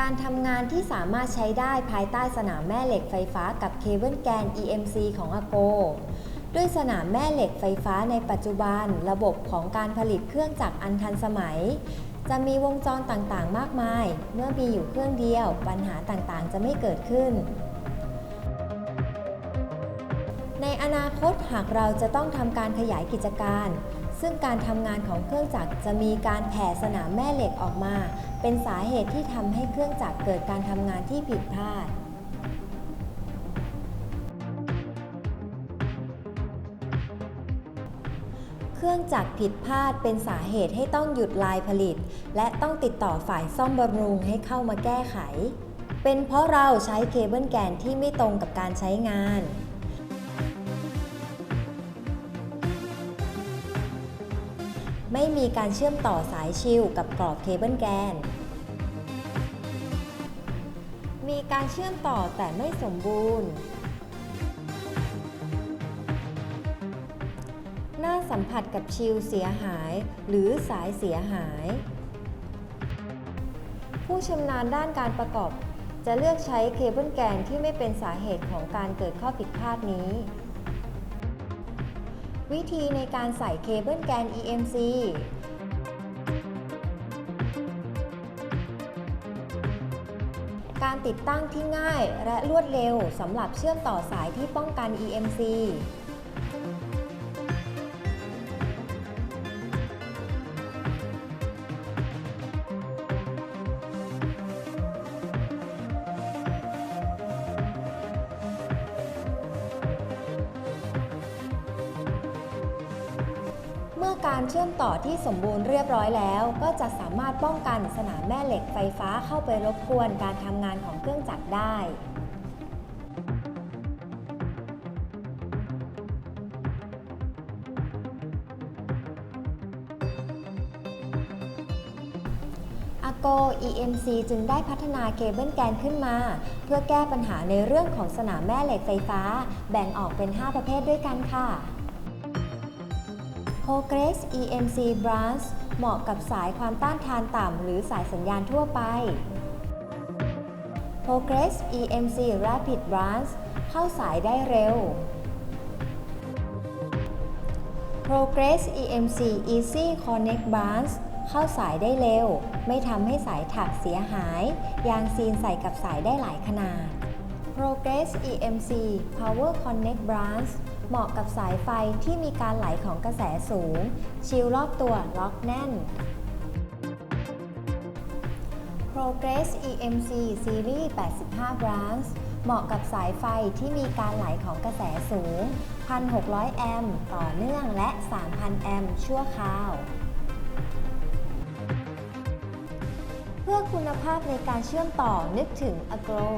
การทำงานที่สามารถใช้ได้ภายใต้สนามแม่เหล็กไฟฟ้ากับเคเบิลแกน EMC ของ a g o ด้วยสนามแม่เหล็กไฟฟ้าในปัจจุบัน ระบบของการผลิตเครื่องจักรอันทันสมัย จะมีวงจรต่างๆ มากมาย เมื่อมีอยู่เครื่องเดียว ปัญหาต่างๆ จะไม่เกิดขึ้นในอนาคตหากเราจะต้องทำการขยายกิจการ ซึ่งการทำงานของเครื่องจักรจะมีการแผ่สนามแม่เหล็กออกมา เป็นสาเหตุที่ทำให้เครื่องจักรเกิดการทำงานที่ผิดพลาดเครื่องจักรผิดพลาดเป็นสาเหตุให้ต้องหยุดลายผลิต และต้องติดต่อฝ่ายซ่อมบำรุงให้เข้ามาแก้ไข เป็นเพราะเราใช้เคเบิลแกนที่ไม่ตรงกับการใช้งาน ไม่มีการเชื่อมต่อสายชิลกับกรอบเคเบิลแกน มีการเชื่อมต่อแต่ไม่สมบูรณ์ หน้าสัมผัสกับชิลเสียหายหรือสายเสียหาย ผู้ชำนาญด้านการประกอบ จะเลือกใช้เคเบิลแกนที่ไม่เป็นสาเหตุของการเกิดข้อผิดพลาดนี้ วิธีในการใส่เคเบิลแกน EMC การติดตั้งที่ง่ายและรวดเร็วสำหรับเชื่อมต่อสายที่ป้องกัน EMC เมื่อการเชื่อมต่อที่สมบูรณ์เรียบร้อยแล้ว ก็จะสามารถป้องกันสนามแม่เหล็กไฟฟ้าเข้าไปรบกวนการทำงานของเครื่องจักรได้ a g o EMC จึงได้พัฒนาเคเบิลแกนขึ้นมา เพื่อแก้ปัญหาในเรื่องของสนามแม่เหล็กไฟฟ้า แบ่งออกเป็น 5 ประเภทด้วยกันค่ะ Progress EMC Branch เหมาะกับสายความต้านทานต่ำหรือสายสัญญาณทั่วไป Progress EMC Rapid Branch เข้าสายได้เร็ว Progress EMC Easy Connect Branch เข้าสายได้เร็ว ไม่ทำให้สายถักเสียหาย ยางซีนใส่กับสายได้หลายขนาด Progress EMC Power Connect Branch เหมาะกับสายไฟที่มีการไหลของกระแสสูง ชิลรอบตัวล็อกแน่น Progress EMC Series 85 Branch เหมาะกับสายไฟที่มีการไหลของกระแสสูง 1,600 แอมป์ต่อเนื่องและ 3,000 แอมป์ชั่วคราว เพื่อคุณภาพในการเชื่อมต่อนึกถึง Agro